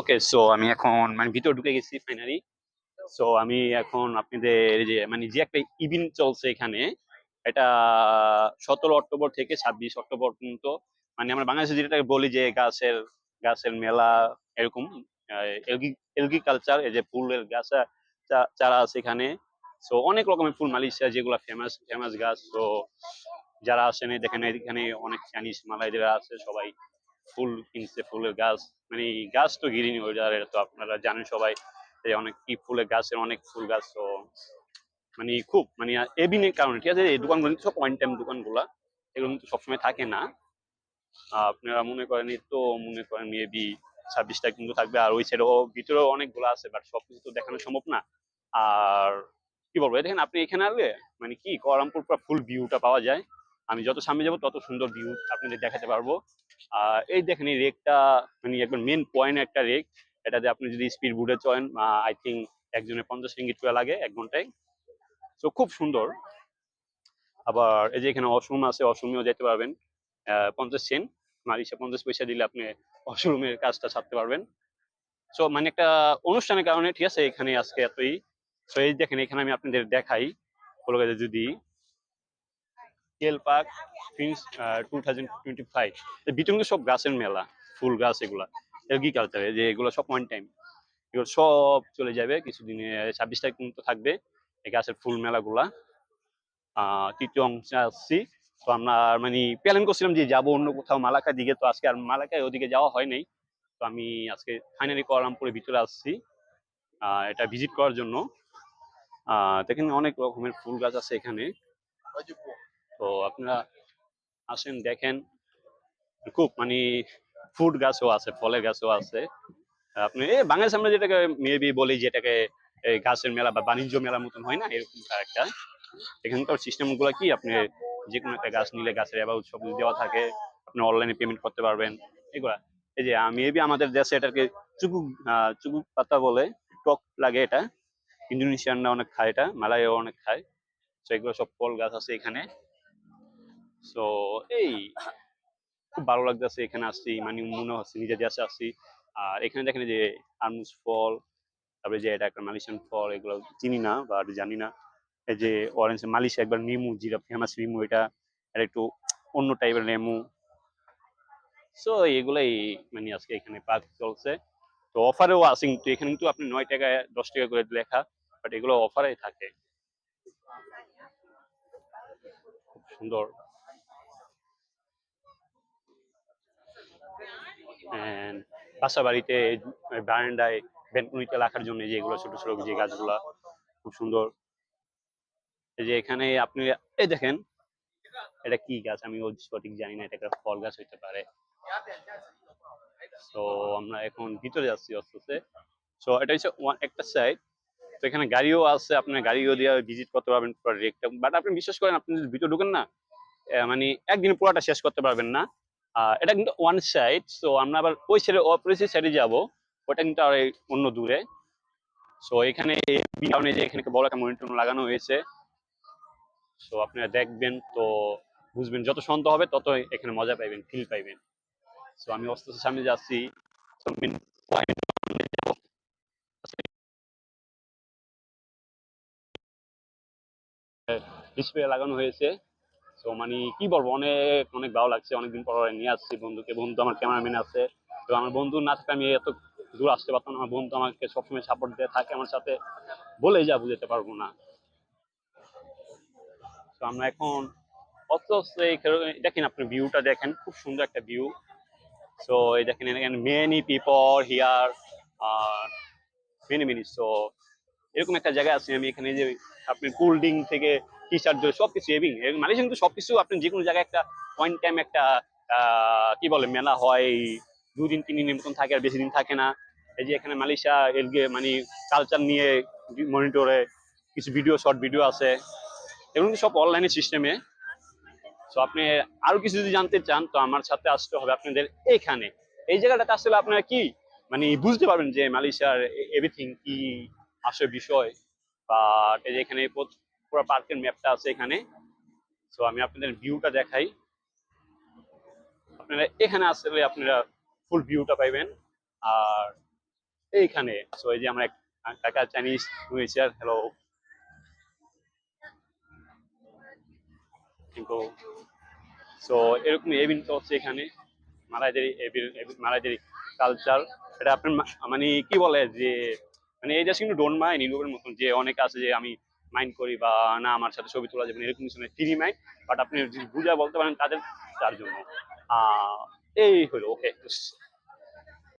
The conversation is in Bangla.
ওকে সো আমি এখন মানে ভিতরে ঢুকে গেছি ফাইনালি সো আমি এখন আপনাদের যে মানে যে একটা ইভেন্ট চলছে এখানে, এটা সতেরো অক্টোবর থেকে ছাব্বিশ অক্টোবর পর্যন্ত মানে আমরা বাংলাদেশে যেটাকে বলি যে গাছের গাছের মেলা এরকম এলগি কালচার এই যে ফুলের গাছ চারা আছে এখানে। সো অনেক রকমের ফুল, মালয়েশিয়া যেগুলো ফেমাস ফেমাস গাছ। তো যারা আসেন দেখেন, এখানে অনেক চাইনিজ মালাই যারা আছে, সবাই ফুল কিনছে, ফুলের গাছ মানে গাছ তো গিরিনি এটা তো আপনারা জানেন সবাই যে অনেক কি ফুলের গাছের অনেক ফুল গাছ, তো মানে খুব মানে এবিনের কারণে, ঠিক আছে? এই দোকানগুলো সব ওয়ান টাইম দোকানগুলা, এগুলো কিন্তু সবসময় থাকে না। আপনারা মনে করেন এই তো, মনে করেন মেবি ছাব্বিশটা কিন্তু থাকবে, আর ওই সাইডেও ভিতরেও অনেকগুলো আছে বাট সবকিছু তো দেখানো সম্ভব না। আর কি বলব দেখেন আপনি এখানে আসলে মানে কি কোয়ালামপুর পুরো ফুল ভিউটা পাওয়া যায়। আমি যত সামনে যাব, তত সুন্দর ভিউ আপনাদের দেখাতে পারব। এই দেখেন, এই রেকটা মানে একবার মেন পয়েন্ট একটা রেক এটাতে আপনি যদি স্পিড বুটে চলেন আই থিঙ্ক একজনের পঞ্চাশ রিঙ্গিট করে লাগে এক ঘন্টায়। তো খুব সুন্দর। আবার এই যে এখানে অশরুম আছে অশরুমেও যেতে পারবেন। পঞ্চাশ সেন্ট মালিশে পঞ্চাশ পয়সা দিলে আপনি অশরুমের কাজটা ছাড়তে পারবেন। সো মানে একটা অনুষ্ঠানের কারণে, ঠিক আছে, এখানে আজকে এতই। সো এই দেখেন, এখানে আমি আপনাদের দেখাই। হলো যদি কেল পার্ক ফিন্স টু থাউজেন্ড টোয়েন্টি ফাইভ সব গাছের মেলা, ফুল গাছ এগুলা এগ্রিকালচারে যে এগুলো সব ওয়ান টাইম এগুলো সব চলে যাবে, কিছুদিনে, ছাব্বিশ তারিখ পর্যন্ত থাকবে এই গাছের ফুল মেলাগুলা। তৃতীয় অংশে আসছি। তো আমরা মানে প্ল্যান করছিলাম যে যাব অন্য কোথাও মালাকার দিকে। তো আজকে আর মালাকায় ওদিকে যাওয়া হয় নাই। তো আমি আজকে ফাইনালি কোয়ালামপুরের ভিতরে আসছি এটা ভিজিট করার জন্য। দেখেন অনেক রকমের ফুল গাছ আছে এখানে। তো আপনারা আসেন দেখেন। খুব মানে ফুড গাছও আছে ফলের গাছও আছে। আপনি এই বাংলাদেশ আমরা যেটাকে মেবি বলি যেটাকে এই গাছের মেলা বা বাণিজ্য মেলার মতন হয় না এরকম একটা এখানকার সিস্টেমগুলো কি? আপনি যে কোনো একটা গাছ নিলে গাছের অ্যাবাউট সব দেওয়া থাকে আপনি অনলাইনে পেমেন্ট করতে পারবেন। এগুলা। এই যে মেবি আমাদের দেশে এটাকে চুকু আহ, চুকু পাতা বলে টক লাগে এটা। ইন্দোনেশিয়ানরা অনেক খায় এটা মালায়ও অনেক খায়। তো এগুলো সব ফল গাছ আছে এখানে। সো এই খুব ভালো লাগতেছে এখানে আসছি মানে মনে হচ্ছে নিজের দেশে আসছি। আর এখানে দেখেন যে আরমুজ ফল, তারপরে যে এটা একটা মালয়েশিয়ান ফল, এগুলো চিনি না বা জানি না। এই যে অরেঞ্জ মালয়েশিয়া একবার নিমু যেটা ফেমাস নিমু, এটা এটা একটু অন্য টাইপের নেমু। সো এগুলাই মানে আজকে এখানে পার্ক চলছে। তো অফারেও আছে, কিন্তু এখানে কিন্তু আপনি নয় টাকায় দশ টাকা করে লেখা বাট এগুলো অফারে থাকে। খুব সুন্দর। বাসা বাড়িতে বারান্দায় বেলকনিতে রাখার জন্য যে এগুলো ছোট ছোট যে গাছগুলা, খুব সুন্দর। এই যে এখানে আপনি, এই দেখেন, এটা কি গাছ? আমি সঠিক জানি না, এটা একটা ফল গাছ হইতে পারে। তো আমরা এখন ভিতরে যাচ্ছি আস্তে আস্তে সো এটা হচ্ছে একটা সাইড তো এখানে গাড়িও আছে আপনার গাড়িও দিয়ে ভিজিট করতে পারবেন বাট আপনি বিশ্বাস করেন, আপনি যদি ভিতরে ঢুকেন না মানে একদিন পুরোটা শেষ করতে পারবেন না। এটা কিন্তু ওয়ান সাইড তো আমরা আবার ওই সাইডে অপোজিট সাইডে যাব। ওটা কিন্তু আর অন্য দূরে। সো এখানে কারণে যে এখানে বড় একটা মনিটর লাগানো হয়েছে। সো আপনারা দেখবেন তো বুঝবেন যত শান্ত হবে তত এখানে মজা পাইবেন ফিল পাইবেন। সো আমি অস্তে সামনে যাচ্ছি। ডিসপ্লে লাগানো হয়েছে। তো মানে কি বলব, অনেক অনেক ভালো লাগছে। অনেকদিন পর নিয়ে আসছি বন্ধুকে। বন্ধু আমার ক্যামেরাম্যান আছে। তো আমার বন্ধু না থাকলে আমি এত দূর আসতে পারতাম না। আমার বন্ধু আমাকে সবসময় সাপোর্ট দিয়ে থাকে। আমার সাথে বলে যা বুঝাতে পারব না। তো আমরা এখন অত দেখেন আপনি ভিউটা দেখেন। খুব সুন্দর একটা ভিউ সো এই দেখেন এখানে মেনি পিপল হিয়ার আর মেনি মেনি সো এরকম একটা জায়গায় আছি আমি। এখানে যে আপনি কোল্ড ড্রিঙ্ক থেকে টি শার্ট সব কিছু এভিং মালয়েশিয়া কিন্তু সবকিছু আপনি যে কোনো জায়গায় একটা ওয়ান টাইম একটা কি বলে, মেলা হয়, দুদিন তিন দিনের মতন থাকে আর বেশি দিন থাকে না। এই যে এখানে মালয়েশিয়া এলগে মানে কালচার নিয়ে মনিটরে কিছু ভিডিও শর্ট ভিডিও আছে। এগুলো সব অনলাইনের সিস্টেমে সো আপনি আরও কিছু যদি জানতে চান, তো আমার সাথে আসতে হবে আপনাদের এইখানে এই জায়গাটাতে আসলে আপনারা কি? মানে বুঝতে পারবেন যে মালয়েশিয়ার এভরিথিং কি আসে বিষয়। বা এখানে পুরো- পুরো পার্কের ম্যাপটা আছে এখানে। সো আমি আপনাদের ভিউটা দেখাই। আপনারা এখানে আসলে আপনারা ফুল ভিউটা পাইবেন। আর এইখানে সো এই যে আমরা কাকা চাইনিজ হুইচার হ্যালো কিন্তু সো এরকম এভিন তো হচ্ছে এখানে মালাইজারি মালাইজারি কালচার এটা আপনার মানে কি বলে যে মানে এই জাস্ট কিন্তু ডোন্ট মাইন্ড ইউরোপের মতন যে অনেক আছে যে আমি মাইন্ড করি বা না আমার সাথে ছবি তোলা যাবে এরকম কিছু নেই ফ্রি মাইন্ড বাট আপনি যদি বুঝা বলতে পারেন তাদের, তার জন্য। এই হলো ওকে